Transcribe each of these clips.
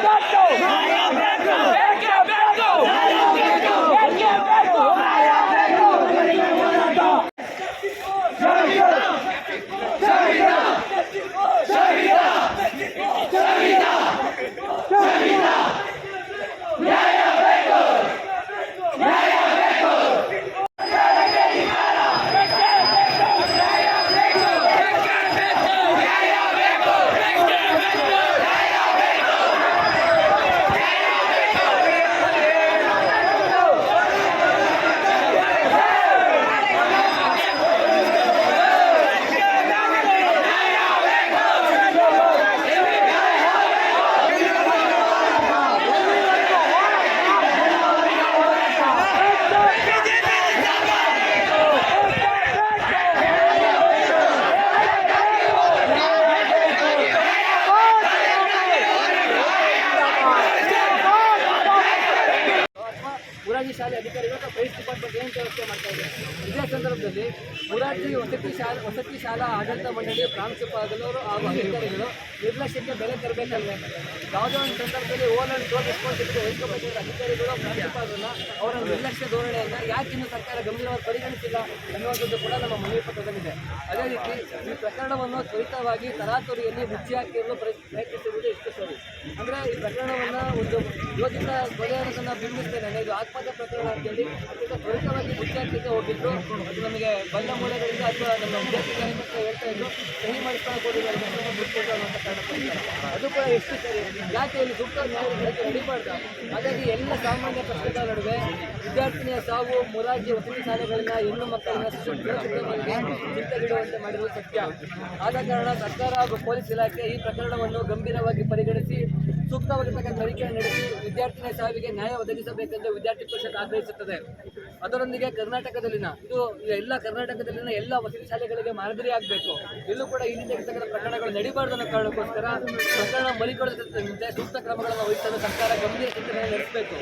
Stop ವಸತಿ ಶಾಲೆ ವಸತಿ ಶಾಲಾ ಆಡಳಿತ ಮಂಡಳಿ ಪ್ರಾಂಶುಪಾಲರು ಹಾಗೂ ಅಧಿಕಾರಿಗಳು ನಿರ್ಲಕ್ಷ್ಯಕ್ಕೆ ಬೆಲೆ ತರಬೇಕಲ್ವೇ? ಯಾವುದೋ ಒಂದು ಸಂದರ್ಭದಲ್ಲಿ ಓನ್ ಅಂಡ್ ಟೋಲ್ ರೆಸ್ಪಾನ್ಸಿಬಿಲಿಟಿ ವಹಿಸ್ಕೋಬೇಕಾದ ಅಧಿಕಾರಿಗಳು ಪ್ರಾಂಶುಪಾಲರನ್ನ ಅವರ ನಿರ್ಲಕ್ಷ್ಯ ಧೋರಣೆಯನ್ನು ಯಾಕೆ ಇನ್ನು ಸರ್ಕಾರ ಗಂಭೀರವಾಗಿ ಪರಿಗಣಿಸಿಲ್ಲ ಅನ್ನುವಂಥದ್ದು ಕೂಡ ನಮ್ಮ ಮನವಿ ಪತ್ರದಲ್ಲಿದೆ. ಅದೇ ರೀತಿ ಈ ಪ್ರಕರಣವನ್ನು ತ್ವರಿತವಾಗಿ ತರಾತುರಿಯಲ್ಲಿ ಮುಚ್ಚಿ ಹಾಕಿರಲು ಪ್ರಯತ್- ಪ್ರಯತ್ನಿಸಿರುವುದು ಎಷ್ಟು ಸರಿ. ಅಂದರೆ ಈ ಪ್ರಕರಣವನ್ನು ಒಂದು ಯೋಜಿತ ಕೊಲೆ ಅನ್ನೋದನ್ನು ಬಿಂಬಿಸ್ತೇನೆ. ಇದು ಆತ್ಮಹತ್ಯೆ ಪ್ರಕರಣ ಅಂತೇಳಿ ಹೇಳಿ ತ್ವರಿತವಾಗಿ ಮುಚ್ಚಿ ಹಾಕಲಿಕ್ಕೆ ಹೋಗಿದ್ರು. ಅದು ನಮಗೆ ಬಂದ ಮೂಲಗಳಿಂದ ಅಥವಾ ನಮ್ಮ ವಿದ್ಯಾರ್ಥಿಗಳ ಹತ್ರ ಹೇಳ್ತಾ ಇದ್ರು, ಸಹಿ ಮಾಡಿಸ್ಕೊಂಡು ಹೋಗಿದ್ದಾರೆ ಬಿಟ್ಕೊಟ್ಟು ಅನ್ನುವಂಥ ಕಾರಣ ಅದು ಕೂಡ ಎಷ್ಟು ಸರಿ. ಯಾಕೆ ಇಲ್ಲಿ ಸೂಕ್ತ ನ್ಯಾಯಕ್ಕೆ ಹಾಗಾಗಿ ಎಲ್ಲ ಸಾಮಾನ್ಯ ಪ್ರಶ್ನೆಗಳ ನಡುವೆ ವಿದ್ಯಾರ್ಥಿನಿಯ ಸಾವು ಮುರಾಜಿ ವಸತಿ ಶಾಲೆಗಳನ್ನ ಹೆಣ್ಣು ಮಕ್ಕಳನ್ನ ಚಿಂತೆಗಿಡುವಂತೆ ಮಾಡಿರುವುದು ಸತ್ಯ. ಆದ ಕಾರಣ ಸರ್ಕಾರ ಹಾಗೂ ಪೊಲೀಸ್ ಇಲಾಖೆ ಈ ಪ್ರಕರಣವನ್ನು ಗಂಭೀರವಾಗಿ ಪರಿಗಣಿಸಿ ಸೂಕ್ತವಾಗಿರ್ತಕ್ಕಂಥ ತನಿಖೆ ನಡೆಸಿ ವಿದ್ಯಾರ್ಥಿನಿಯ ಸಾವಿಗೆ ನ್ಯಾಯ ಒದಗಿಸಬೇಕೆಂದು ವಿದ್ಯಾರ್ಥಿ ಪರಿಷತ್ ಆಗ್ರಹಿಸುತ್ತದೆ. ಅದರೊಂದಿಗೆ ಕರ್ನಾಟಕದಲ್ಲಿನ, ಇದು ಎಲ್ಲ ಕರ್ನಾಟಕದಲ್ಲಿನ ಎಲ್ಲ ವಸತಿ ಶಾಲೆಗಳಿಗೆ ಮಾದರಿ ಆಗಬೇಕು. ಇಲ್ಲೂ ಕೂಡ ಈ ರೀತಿಯಾಗಿರ್ತಕ್ಕಂಥ ಪ್ರಕರಣಗಳು ನಡೀಬಾರ್ದು ಅನ್ನೋ ಕಾರಣಕ್ಕೋಸ್ಕರ ಪ್ರಕರಣ ಬಲಿಕೊಡದಂತೆ ಸೂಕ್ತ ಕ್ರಮಗಳನ್ನು ವಹಿಸಲು ಸರ್ಕಾರ ಗಂಭೀರ ಚಿಂತನೆ ನಡೆಸಬೇಕು.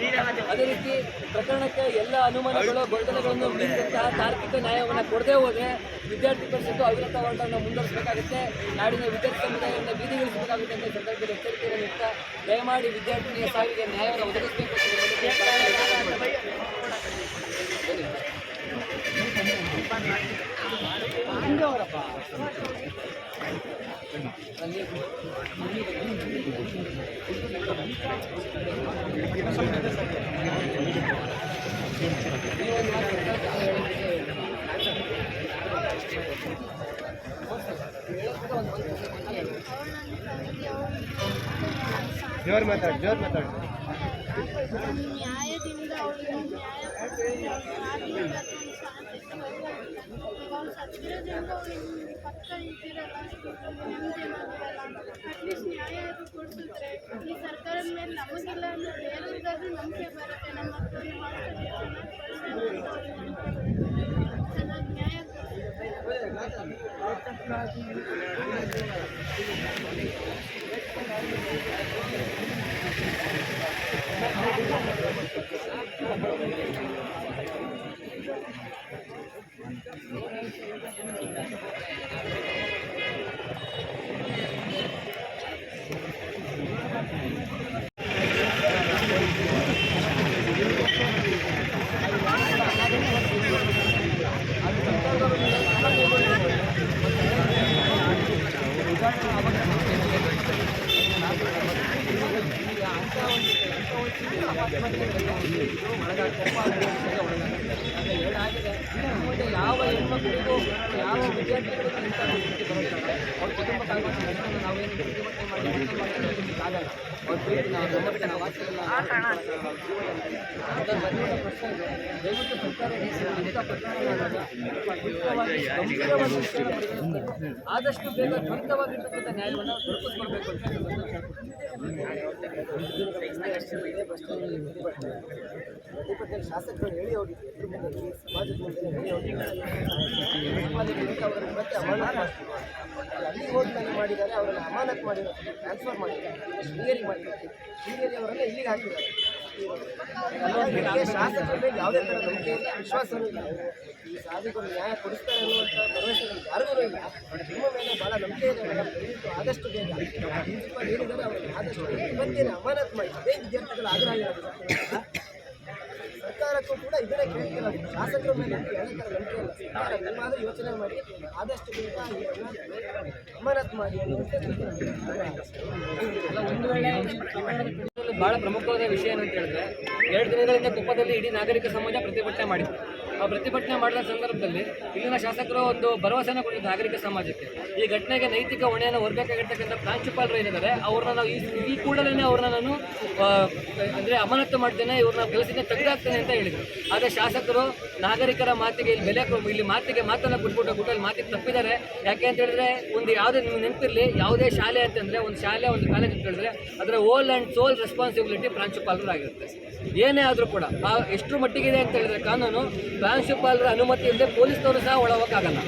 ಅದೇ ರೀತಿ ಪ್ರಕರಣಕ್ಕೆ ಎಲ್ಲ ಅನುಮಾನಗಳು, ಗೊಂದಲಗಳನ್ನು ಮೀರಿದಂತಹ ತಾರ್ಕಿಕ ನ್ಯಾಯವನ್ನು ಕೊಡದೇ ಹೋದರೆ ವಿದ್ಯಾರ್ಥಿ ಪರಿಷತ್ತು ಅವಿರತ ಹೋರಾಟವನ್ನು ಮುಂದುವರಿಸಬೇಕಾಗುತ್ತೆ. ನಾಡಿನ ವಿದ್ಯಾರ್ಥಿ ಸಮುದಾಯವನ್ನು ಬೀದಿಗಿಳಿಸಬೇಕಾಗುತ್ತೆ ಅಂತ ಸಂದರ್ಭದಲ್ಲಿ ಎಚ್ಚರಿಕೆಯನ್ನು ನೀಡ್ತಾ ದಯಮಾಡಿ ವಿದ್ಯಾರ್ಥಿನಿಯ ಸಾವಿಗೆ ನ್ಯಾಯವನ್ನು ಒದಗಿಸಬೇಕು ಅಂತ ನಿಮ್ಮಲ್ಲಿ ಹಿಂದೆ ಅವರಪ್ಪ ಜೋರ್ ಮಾತಾಡಿ ಜೋರ್ ಮಾತಾಡಿ ನ್ಯಾಯದಿಂದ ಅವ್ರಿಗೆ ನ್ಯಾಯ ಕೊಡಿಸಿ ಅವ್ರು ಸತ್ತಿರೋದ್ರಿಂದ ಅವ್ರಿಗೆ ಪಕ್ಕ ಇದ್ದಿರಲ್ಲ ಅಟ್ಲೀಸ್ಟ್ ನ್ಯಾಯ ಅದು ಕೊಡಿಸಿದ್ರೆ ಈ ಸರ್ಕಾರದ ಮೇಲೆ ನಮಗಿಲ್ಲ ಅಂದ್ರೆ ಬೇರೆಯವ್ರಿಗಾದ್ರೂ ನಂಬಿಕೆ ಬರುತ್ತೆ ನಮ್ಮ ಮಕ್ಕಳು ಹಾಸ್ಪಿಟಲ್ ಚೆನ್ನಾಗಿ ನ್ಯಾಯ ಯಾವ ಹೆಣ್ಮಕ್ಳಿಗೂ ಯಾವ ವಿದ್ಯಾರ್ಥಿಗಳಿಗೂ ಇಂಥ ಸ್ಥಿತಿ ಅವ್ರ ನಾವೇನು ಪ್ರತಿಭಟನೆ ನಾವು ಪ್ರಶ್ನೆ ಇದೆ ಆದಷ್ಟು ಬೇಗ ತ್ವರಿತವಾಗಿರ್ತಕ್ಕಂಥ ನ್ಯಾಯವನ್ನು ದೊರಕಿಸ್ಕೊಡ್ಬೇಕು ಅಂತ ಪ್ರತಿಪಕ್ಷ ಶಾಸಕರು ಹೇಳಿ ಸಮಾಜದ ಹೇಳಿ ಮತ್ತೆ ಅಲ್ಲಿ ಹೋದ್ಮೇಲೆ ಮಾಡಿದ್ದಾರೆ, ಅವರನ್ನು ಅಮಾನತ್ ಮಾಡಿರೋ ಟ್ರಾನ್ಸ್ಫರ್ ಮಾಡಿದ್ದಾರೆ ಶೃಂಗೇರಿಗೆ ಮಾಡಿದ್ದಾರೆ. ಶೃಂಗೇರಿ ಅವರನ್ನು ಇಲ್ಲಿಗೆ ಹಾಕಿದ್ದಾರೆ. ನನಗೆ ಶಾಸಕರ ಮೇಲೆ ಯಾವುದೇ ಥರ ನಂಬಿಕೆ ಇಲ್ಲ ವಿಶ್ವಾಸನೂ ಇಲ್ಲ ಈ ಶಾಸಕರು ನ್ಯಾಯ ಕೊಡಿಸ್ತಾರೆ ಅನ್ನುವಂಥ ಭರವಸೆಗಳು ಯಾರಿಗೂ ಇಲ್ಲ ನಿಮ್ಮ ಮೇಲೆ ಭಾಳ ನಂಬಿಕೆ ಇದೆ ಮೇಡಮ್ ಆದಷ್ಟು ಬೇಗ. ಹೇಳಿದ್ದಾರೆ ಅವರಿಗೆ ಆದಷ್ಟು ಬೇಗ ಅಮಾನತ್ ಮಾಡಿ ಅದೇ ವಿದ್ಯಾರ್ಥಿಗಳು ಆಗ್ರಹ ಸರ್ಕಾರಕ್ಕೂ ಕೂಡ ಇದನ್ನೇ ಕೇಳ್ತಿಲ್ಲ ಶಾಸಕರ ಮೇಲೆ ಯಾವುದೇ ಥರ ನಂಬಿಕೆ ಇಲ್ಲ. ಸರ್ಕಾರ ನಿಮ್ಮಾದ್ರೂ ಯೋಚನೆ ಮಾಡಿ ಆದಷ್ಟು ಬೇಗ ಅಮಾನತ್ ಮಾಡಿ ಅಲ್ಲ, ಒಂದು ವೇಳೆ ಬಹಳ ಪ್ರಮುಖವಾದ ವಿಷಯ ಏನಂತ ಹೇಳಿದ್ರೆ ಎರಡು ದಿನಗಳಿಂದ ಕೊಪ್ಪದಲ್ಲಿ ಇಡೀ ನಾಗರಿಕ ಸಮಾಜ ಪ್ರತಿಭಟನೆ ಮಾಡಿತ್ತು ಪ್ರತಿಭಟನೆ ಮಾಡಿದ ಸಂದರ್ಭದಲ್ಲಿ ಇಲ್ಲಿನ ಶಾಸಕರು ಒಂದು ಭರವಸೆಯನ್ನು ಕೊಟ್ಟಿದ್ದ ನಾಗರಿಕ ಸಮಾಜಕ್ಕೆ. ಈ ಘಟನೆಗೆ ನೈತಿಕ ಹೊಣೆಯನ್ನು ಹೊರಬೇಕಾಗಿರ್ತಕ್ಕಂಥ ಪ್ರಾಂಶುಪಾಲರು ಏನಿದ್ದಾರೆ, ಅವ್ರನ್ನ ನಾವು ಈ ಕೂಡಲೇ ಅವ್ರನ್ನ ನಾನು ಅಂದರೆ ಅಮಾನತು ಮಾಡ್ತೇನೆ, ಇವ್ರನ್ನ ಕೆಲಸದಿಂದ ತೆಗೆದಾಕ್ತೇನೆ ಅಂತ ಹೇಳಿದರು. ಆದರೆ ಶಾಸಕರು ನಾಗರಿಕರ ಮಾತಿಗೆ ಇಲ್ಲಿ ಬೆಲೆ ಇಲ್ಲಿ ಮಾತಿಗೆ ಮಾತನ್ನು ಕೊಟ್ಬಿಟ್ಟು ಗುಟ್ಟಲ್ಲಿ ಮಾತಿಗೆ ತಪ್ಪಿದ್ದಾರೆ. ಯಾಕೆ ಅಂತ ಹೇಳಿದ್ರೆ ಒಂದು ಯಾವುದೇ ನೀವು ನೆನಪಿರಲಿ, ಯಾವುದೇ ಶಾಲೆ ಅಂತಂದರೆ ಒಂದು ಶಾಲೆ, ಒಂದು ಕಾಲೇಜ್ ಅಂತ ಹೇಳಿದ್ರೆ ಅದರ ಓಲ್ ಆ್ಯಂಡ್ ಸೋಲ್ ರೆಸ್ಪಾನ್ಸಿಬಿಲಿಟಿ ಪ್ರಾಂಶುಪಾಲರಾಗಿರುತ್ತೆ ಏನೇ ಆದರೂ ಕೂಡ ಎಷ್ಟು ಇದೆ ಅಂತ ಹೇಳಿದ್ರೆ ಕಾನೂನು ಪ್ರಾಂಶುಪಾಲರ ಅನುಮತಿ ಇಲ್ಲದೆ ಪೊಲೀಸ್ನವರು ಸಹ ಒಳಗೋಕ್ಕಾಗಲ್ಲ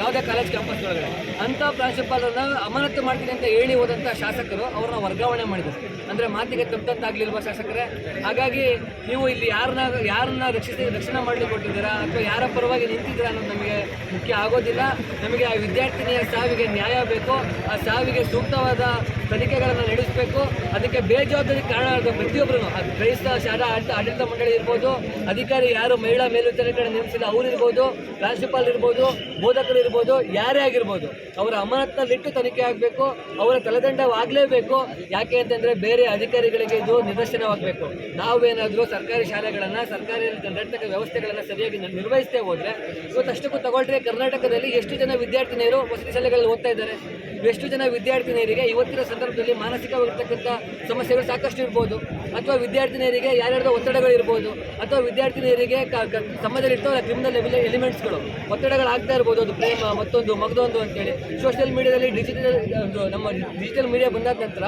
ಯಾವುದೇ ಕಾಲೇಜ್ ಕ್ಯಾಂಪಸ್ ಒಳಗಡೆ. ಅಂಥ ಪ್ರಾಂಶುಪಾಲರನ್ನ ಅಮಾನತು ಮಾಡ್ತೀನಿ ಅಂತ ಹೇಳಿ ಹೋದಂಥ ಶಾಸಕರು ಅವ್ರನ್ನ ವರ್ಗಾವಣೆ ಮಾಡಿದರು. ಅಂದರೆ ಮಾತಿಗೆ ತಪ್ಪಂತಾಗಲಿಲ್ವ ಶಾಸಕರೇ? ಹಾಗಾಗಿ ನೀವು ಇಲ್ಲಿ ಯಾರನ್ನ ಯಾರನ್ನ ರಕ್ಷಿಸಿ, ರಕ್ಷಣೆ ಮಾಡಲಿಕ್ಕೆ ಕೊಟ್ಟಿದ್ದೀರಾ ಅಥವಾ ಯಾರ ಪರವಾಗಿ ನಿಂತಿದ್ದೀರಾ ಅನ್ನೋದು ನಮಗೆ ಮುಖ್ಯ ಆಗೋದಿಲ್ಲ. ನಮಗೆ ಆ ವಿದ್ಯಾರ್ಥಿನಿಯ ಸಾವಿಗೆ ನ್ಯಾಯ ಬೇಕು. ಆ ಸಾವಿಗೆ ಸೂಕ್ತವಾದ ತನಿಖೆಗಳನ್ನು ನಡೆಸಬೇಕು. ಅದಕ್ಕೆ ಬೇಜವಾಬ್ದಾರಿ ಕಾರಣ ಪ್ರತಿಯೊಬ್ಬರು ಕ್ರೈಸ್ತ, ಶಾಲಾ, ಆಡಳಿತ ಆಡಳಿತ ಮಂಡಳಿ ಇರ್ಬೋದು. ಅಧಿಕಾರಿ ಯಾರು ಮಹಿಳಾ ಮೇಲ್ವಿಚಾರಕರನ್ನು ನೇಮಿಸಿಲ್ಲ, ಅವರು ಇರ್ಬೋದು. ಪ್ರಾಂಶುಪಾಲ್ ಇರ್ಬೋದು. ಬೋಧಕರು ಇರ್ಬೋದು ಯಾರೇ ಆಗಿರ್ಬೋದು, ಅವರ ಅಮಾನತ್ನಲ್ಲಿಟ್ಟು ತನಿಖೆ ಆಗಬೇಕು, ಅವರ ತಲೆದಂಡವಾಗಲೇಬೇಕು. ಯಾಕೆ ಅಂತಂದರೆ ಬೇರೆ ಅಧಿಕಾರಿಗಳಿಗೆ ಇದು ನಿದರ್ಶನವಾಗಬೇಕು. ನಾವೇನಾದರೂ ಸರ್ಕಾರಿ ಶಾಲೆಗಳನ್ನು, ಸರ್ಕಾರಿ ಕರ್ನಾಟಕ ವ್ಯವಸ್ಥೆಗಳನ್ನು ಸರಿಯಾಗಿ ನಿರ್ವಹಿಸ್ತೇ ಹೋದರೆ ಇವತ್ತಷ್ಟಕ್ಕೂ ತಗೊಳ್ರೆ ಕರ್ನಾಟಕದಲ್ಲಿ ಎಷ್ಟು ಜನ ವಿದ್ಯಾರ್ಥಿನಿಯರು ವಸತಿ ಶಾಲೆಗಳಲ್ಲಿ ಓದ್ತಾ ಇದ್ದಾರೆ? ಎಷ್ಟು ಜನ ವಿದ್ಯಾರ್ಥಿನಿಯರಿಗೆ ಇವತ್ತಿನ ಸಂದರ್ಭದಲ್ಲಿ ಮಾನಸಿಕವಾಗಿರ್ತಕ್ಕಂಥ ಸಮಸ್ಯೆಗಳು ಸಾಕಷ್ಟು ಇರ್ಬೋದು, ಅಥವಾ ವಿದ್ಯಾರ್ಥಿನಿಯರಿಗೆ ಯಾರ್ಯಾರ್ದೋ ಒತ್ತಡಗಳು ಇರ್ಬೋದು, ಅಥವಾ ವಿದ್ಯಾರ್ಥಿನಿಯರಿಗೆ ಸಮಾಜದಲ್ಲಿ ಇರ್ತವಲ್ಲ ಕ್ರಿಮಿನಲ್ ಎಲಿಮೆಂಟ್ಸ್ಗಳು ಒತ್ತಡಗಳಾಗ್ತಾ ಇರ್ಬೋದು, ಅದು ಪ್ರೇಮ, ಮತ್ತೊಂದು ಮಗದೊಂದು ಅಂತೇಳಿ. ಸೋಷಿಯಲ್ ಮೀಡಿಯಾದಲ್ಲಿ ಡಿಜಿಟಲ್ ನಮ್ಮ ಡಿಜಿಟಲ್ ಮೀಡಿಯಾ ಬಂದಾದ ನಂತರ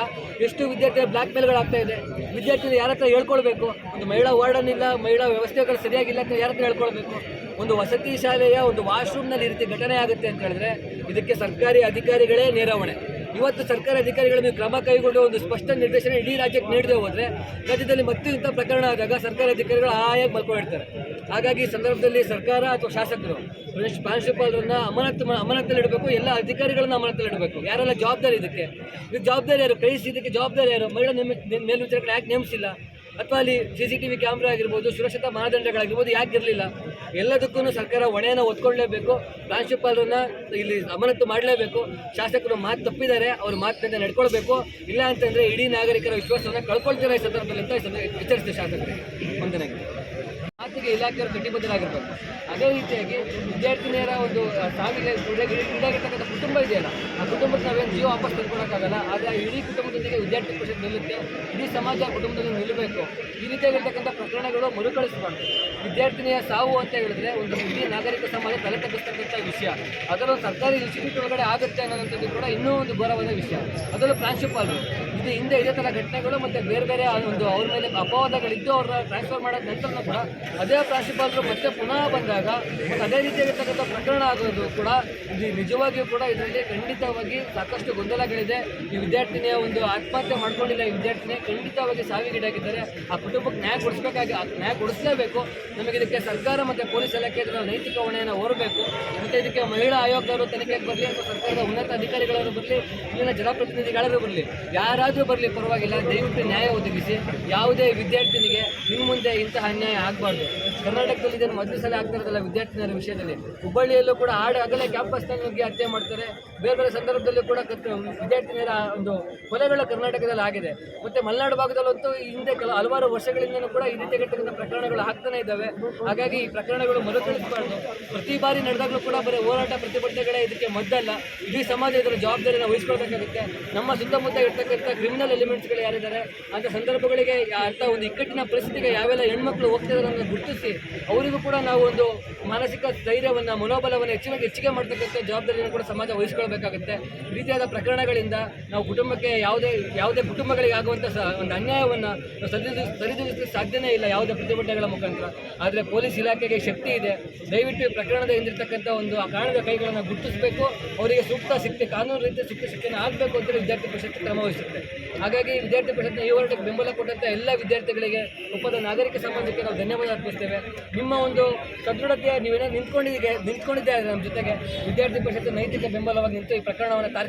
ಎಷ್ಟು ವಿದ್ಯಾರ್ಥಿಗಳ ಬ್ಲ್ಯಾಕ್ ಮೇಲ್ಗಳಾಗ್ತಾ ಇದೆ. ವಿದ್ಯಾರ್ಥಿಗಳು ಯಾರ ಹತ್ರ ಹೇಳ್ಕೊಳ್ಬೇಕು? ಒಂದು ಮಹಿಳಾ ವಾರ್ಡನ್ ಇಲ್ಲ ಮಹಿಳಾ ವ್ಯವಸ್ಥೆಗಳು ಸರಿಯಾಗಿಲ್ಲ ಅಂತ ಯಾರ ಹತ್ರ ಹೇಳ್ಕೊಳ್ಬೇಕು? ಒಂದು ವಸತಿ ಶಾಲೆಯ ಒಂದು ವಾಶ್ರೂಮ್ನಲ್ಲಿ ರೀತಿ ಘಟನೆ ಆಗುತ್ತೆ ಅಂತ ಹೇಳಿದ್ರೆ ಇದಕ್ಕೆ ಸರ್ಕಾರಿ ಅಧಿಕಾರಿಗಳೇ ನೇರ ಹೊಣೆ ಇವತ್ತು ಸರ್ಕಾರಿ ಅಧಿಕಾರಿಗಳು ನೀವು ಕ್ರಮ ಕೈಗೊಂಡು ಒಂದು ಸ್ಪಷ್ಟ ನಿರ್ದೇಶನ ಇಡೀ ರಾಜ್ಯಕ್ಕೆ ನೀಡದೆ ಹೋದರೆ ರಾಜ್ಯದಲ್ಲಿ ಮತ್ತೆ ಇಂಥ ಪ್ರಕರಣ ಆದಾಗ ಸರ್ಕಾರಿ ಅಧಿಕಾರಿಗಳು ಆಯಾಗಿ ಮಲ್ಕೊಂಡಿರ್ತಾರೆ. ಹಾಗಾಗಿ ಈ ಸಂದರ್ಭದಲ್ಲಿ ಸರ್ಕಾರ ಅಥವಾ ಶಾಸಕರು ಪ್ರಾಂಶುಪಾಲರನ್ನ ಅಮಾನತು ಮಾ- ಅಮಾನತಲ್ಲಿಡಬೇಕು ಎಲ್ಲ ಅಧಿಕಾರಿಗಳನ್ನ ಅಮಾನತಲ್ಲಿಡಬೇಕು ಯಾರೆಲ್ಲ ಜವಾಬ್ದಾರಿ ಇದಕ್ಕೆ? ಇದು ಜವಾಬ್ದಾರಿ ಯಾರು? ಕ್ರೈಸ್ ಇದಕ್ಕೆ ಜವಾಬ್ದಾರಿ ಯಾರು? ಮಹಿಳಾ ನೇಮ ಮೇಲ್ವಿಚಾರಕರು ಯಾಕೆ ನೇಮಿಸಿಲ್ಲ? ಅಥವಾ ಅಲ್ಲಿ C C T V camera ಆಗಿರ್ಬೋದು, ಸುರಕ್ಷತಾ ಮಾನದಂಡಗಳಾಗಿರ್ಬೋದು, ಯಾಕಿರಲಿಲ್ಲ. ಎಲ್ಲದಕ್ಕೂ ಸರ್ಕಾರ ಹೊಣೆಯನ್ನು ಒತ್ಕೊಳ್ಳೇಬೇಕು ಪ್ರಾಂಶುಪಾಲರನ್ನ ಇಲ್ಲಿ ಅಮಾನತು ಮಾಡಲೇಬೇಕು. ಶಾಸಕರು ಮಾತು ತಪ್ಪಿದ್ದಾರೆ, ಅವ್ರ ಮಾತಿನಿಂದ ನಡ್ಕೊಳ್ಬೇಕು. ಇಲ್ಲ ಅಂತಂದರೆ ಇಡೀ ನಾಗರಿಕರ ವಿಶ್ವಾಸವನ್ನು ಕಳ್ಕೊಳ್ತಾರೆ ಈ ಸಂದರ್ಭದಲ್ಲಿ ಅಂತ ಶಾಸಕರು ಎಚ್ಚರಿಸಿದೆ ಶಾಸಕರಿಗೆ ವಂದನೆಗಳು. ಮಾತಿಗೆ ಇಲಾಖೆಯವರು ಕಟಿಬದ್ಧರಾಗಿರ್ಬೇಕು ಅದೇ ರೀತಿಯಾಗಿ ವಿದ್ಯಾರ್ಥಿನಿಯರ ಒಂದು ಸಾವಿಗೆ ಈಡಾಗಿ- ಈಡಾಗಿರ್ತಕ್ಕಂಥ ಕುಟುಂಬ ಇದೆಯಲ್ಲ, ಆ ಕುಟುಂಬಕ್ಕೆ ನಾವೇನು ಜೀವ ವಾಪಸ್ ತಂದ್ಕೊಡೋಕ್ಕಾಗಲ್ಲ. ಆದರೆ ಆ ಇಡೀ ಕುಟುಂಬದೊಂದಿಗೆ ವಿದ್ಯಾರ್ಥಿ ಪರಿಷತ್ ನಿಲ್ಲುತ್ತೆ. ಇಡೀ ಸಮಾಜ ಕುಟುಂಬದಲ್ಲಿ ನಿಲ್ಲಬೇಕು. ಈ ರೀತಿಯಾಗಿರ್ತಕ್ಕಂಥ ಪ್ರಕರಣಗಳು ಮರುಕಳಿಸಬಾರ್ದು. ವಿದ್ಯಾರ್ಥಿನಿಯ ಸಾವು ಅಂತ ಹೇಳಿದ್ರೆ ಒಂದು ಇಡೀ ನಾಗರಿಕ ಸಮಾಜ ತಲೆ ತಗ್ಗಿಸ್ತಕ್ಕಂಥ ವಿಷಯ. ಅದರಲ್ಲೂ ಸರ್ಕಾರಿ ಇನ್ಸ್ಟಿಟ್ಯೂಟ್ ಒಳಗಡೆ ಆಗುತ್ತೆ ಅನ್ನೋದಂಥದ್ದು ಕೂಡ ಇನ್ನೂ ಒಂದು ಘೋರವಾದ ವಿಷಯ. ಅದರಲ್ಲೂ ಪ್ರಾಂಶುಪಾಲರು. ಇದು ಹಿಂದೆ ಇದೇ ಥರ ಘಟನೆಗಳು ಮತ್ತು ಬೇರೆ ಬೇರೆ ಒಂದು ಅವ್ರ ಮೇಲೆ ಅಪವಾದಗಳಿದ್ದು ಅವ್ರನ್ನ ಟ್ರಾನ್ಸ್ಫರ್ ಮಾಡೋದ ನಂತರ ಕೂಡ ಅದೇ ಪ್ರಾಂಶುಪಾಲರು ಮತ್ತೆ ಪುನಃ ಬಂದಾಗ ಅದೇ ರೀತಿಯಾಗಿರ್ತಕ್ಕಂಥ ಪ್ರಕರಣ ಆಗೋದು ಕೂಡ ಇದು ನಿಜವಾಗಿಯೂ ಕೂಡ ಇದರಲ್ಲಿ ಖಂಡಿತವಾಗಿ ಸಾಕಷ್ಟು ಗೊಂದಲಗಳಿದೆ. ಈ ವಿದ್ಯಾರ್ಥಿನಿಯ ಒಂದು ಆತ್ಮಹತ್ಯೆ ಮಾಡ್ಕೊಂಡಿಲ್ಲ ಈ ವಿದ್ಯಾರ್ಥಿನಿ ಖಂಡಿತವಾಗಿ ಸಾವಿಗೀಡಾಗಿದ್ದಾರೆ. ಆ ಕುಟುಂಬಕ್ಕೆ ನ್ಯಾಯ ಕೊಡಿಸ್ಬೇಕಾಗಿ ನ್ಯಾಯ ಕೊಡಿಸಲೇಬೇಕು. ನಮಗೆ ಇದಕ್ಕೆ ಸರ್ಕಾರ ಮತ್ತು ಪೊಲೀಸ್ ಇಲಾಖೆ ಇದರ ನೈತಿಕ ಹೊಣೆಯನ್ನು ಹೊರಬೇಕು. ಮತ್ತು ಇದಕ್ಕೆ ಮಹಿಳಾ ಆಯೋಗದವರು ತನಿಖೆಗೆ ಬರಲಿ ಅಥವಾ ಸರ್ಕಾರದ ಉನ್ನತ ಅಧಿಕಾರಿಗಳವರು ಬರಲಿ, ಇಲ್ಲಿನ ಜನಪ್ರತಿನಿಧಿಗಳಾದರೂ ಬರಲಿ ಯಾರಾದರೂ ಬರಲಿ, ಪರವಾಗಿಲ್ಲ. ದಯವಿಟ್ಟು ನ್ಯಾಯ ಒದಗಿಸಿ. ಯಾವುದೇ ವಿದ್ಯಾರ್ಥಿನಿಗೆ ಇನ್ನು ಮುಂದೆ ಇಂತಹ ಅನ್ಯಾಯ ಆಗಬಾರ್ದು. ಕರ್ನಾಟಕದಲ್ಲಿ ಇದನ್ನು ಮೊದಲ ಸಲ ಆಗ್ತಾ ಇರೋದಲ್ಲ ವಿದ್ಯಾರ್ಥಿನಿಯರ ವಿಷಯದಲ್ಲಿ. ಹುಬ್ಬಳ್ಳಿಯಲ್ಲೂ ಕೂಡ ಆಡ ಆಗಲೇ ಕ್ಯಾಂಪಸ್ನಲ್ಲಿ ನುಗ್ಗಿ ಹತ್ಯೆ ಮಾಡ್ತಾರೆ. ಬೇರೆ ಬೇರೆ ಸಂದರ್ಭದಲ್ಲೂ ಕೂಡ ವಿದ್ಯಾರ್ಥಿನಿಯರ ಒಂದು ಕೊಲೆಗಳು ಕರ್ನಾಟಕದಲ್ಲಿ ಆಗಿದೆ. ಮತ್ತು ಮಲೆನಾಡು ಭಾಗದಲ್ಲಂತೂ ಹಿಂದೆ ಕೆಲ ಹಲವಾರು ವರ್ಷಗಳಿಂದಲೂ ಕೂಡ ಈ ರೀತಿಯಾಗಿರ್ತಕ್ಕಂಥ ಪ್ರಕರಣಗಳು ಆಗ್ತಾನೆ ಇದ್ದಾವೆ. ಹಾಗಾಗಿ ಈ ಪ್ರಕರಣಗಳು ಮರುಕಳಿಸಬಾರ್ದು. ಪ್ರತಿ ಬಾರಿ ನಡೆದಾಗಲೂ ಕೂಡ ಬರೀ ಹೋರಾಟ ಪ್ರತಿಭಟನೆಗಳೇ ಇದಕ್ಕೆ ಮದ್ದಲ್ಲ. ಇಡೀ ಸಮಾಜ ಇದರ ಜವಾಬ್ದಾರಿಯನ್ನು ವಹಿಸ್ಕೊಳ್ಬೇಕಾಗುತ್ತೆ. ನಮ್ಮ ಸುತ್ತಮುತ್ತ ಇರ್ತಕ್ಕಂಥ ಕ್ರಿಮಿನಲ್ ಎಲಿಮೆಂಟ್ಸ್ಗಳು ಯಾರಿದ್ದಾರೆ? ಅಂಥ ಸಂದರ್ಭಗಳಿಗೆ ಅಂಥ ಒಂದು ಇಕ್ಕಟ್ಟಿನ ಪರಿಸ್ಥಿತಿಗೆ ಯಾವೆಲ್ಲ ಹೆಣ್ಮಕ್ಳು ಹೋಗ್ತಿದ್ದಾರೆ ಅನ್ನೋದು ಗುರುತಿಸಿ, ಅವರಿಗೂ ಕೂಡ ನಾವು ಒಂದು ಮಾನಸಿಕ ಧೈರ್ಯವನ್ನು, ಮನೋಬಲವನ್ನು ಹೆಚ್ಚಿನ ಹೆಚ್ಚಿಗೆ ಮಾಡ್ತಕ್ಕಂಥ ಜವಾಬ್ದಾರಿಯನ್ನು ಕೂಡ ಸಮಾಜ ವಹಿಸ್ಕೊಳ್ಬೇಕಾಗುತ್ತೆ. ಈ ರೀತಿಯಾದ ಪ್ರಕರಣಗಳಿಂದ ನಾವು ಕುಟುಂಬಕ್ಕೆ ಯಾವುದೇ ಯಾವುದೇ ಕುಟುಂಬಗಳಿಗೆ ಆಗುವಂಥ ಒಂದು ಅನ್ಯಾಯವನ್ನು ನಾವು ಸರಿದೂಗಿಸಲು ಸಾಧ್ಯನೇ ಇಲ್ಲ ಯಾವುದೇ ಪ್ರತಿಭಟನೆಗಳ ಮುಖಾಂತರ. ಆದರೆ ಪೊಲೀಸ್ ಇಲಾಖೆಗೆ ಶಕ್ತಿ ಇದೆ. ದಯವಿಟ್ಟು ಪ್ರಕರಣದ ಹಿಂದಿರ್ತಕ್ಕಂಥ ಒಂದು ಆ ಕಾರಣದ ಕೈಗಳನ್ನು ಗುರುತಿಸಬೇಕು. ಅವರಿಗೆ ಸೂಕ್ತ ಸಿಕ್ತಿ ಕಾನೂನು ರೀತಿಯ ಸೂಕ್ತ ಸಿಕ್ಕಿನ ಆಗಬೇಕು ಅಂತೇಳಿ ವಿದ್ಯಾರ್ಥಿ ಪರಿಷತ್ ಕ್ರಮ ವಹಿಸುತ್ತೆ. ಹಾಗಾಗಿ ವಿದ್ಯಾರ್ಥಿ ಪರಿಷತ್ನ ಈ ಹೋರಾಟಕ್ಕೆ ಬೆಂಬಲ ಕೊಟ್ಟಂತಹ ಎಲ್ಲ ವಿದ್ಯಾರ್ಥಿಗಳಿಗೆ, ಒಪ್ಪದ ನಾಗರಿಕ ಸಂಬಂಧಕ್ಕೆ ನಾವು ಧನ್ಯವಾದ ಅರ್ಪಿಸ್ತೇವೆ. ನಿಮ್ಮ ಒಂದು ಸದೃಢತೆಯ ನೀವೇನೋ ನಿಂತ್ಕೊಂಡಿದ್ದೀಗೆ ನಿಂತ್ಕೊಂಡಿದ್ದೆ ನಮ್ಮ ಜೊತೆಗೆ? ವಿದ್ಯಾರ್ಥಿ ಪರಿಷತ್ ನೈತಿಕ ಬೆಂಬಲವಾಗಿ ನಿಂತು ಈ ಪ್ರಕರಣವನ್ನು ತಾರ್ಕಿಕ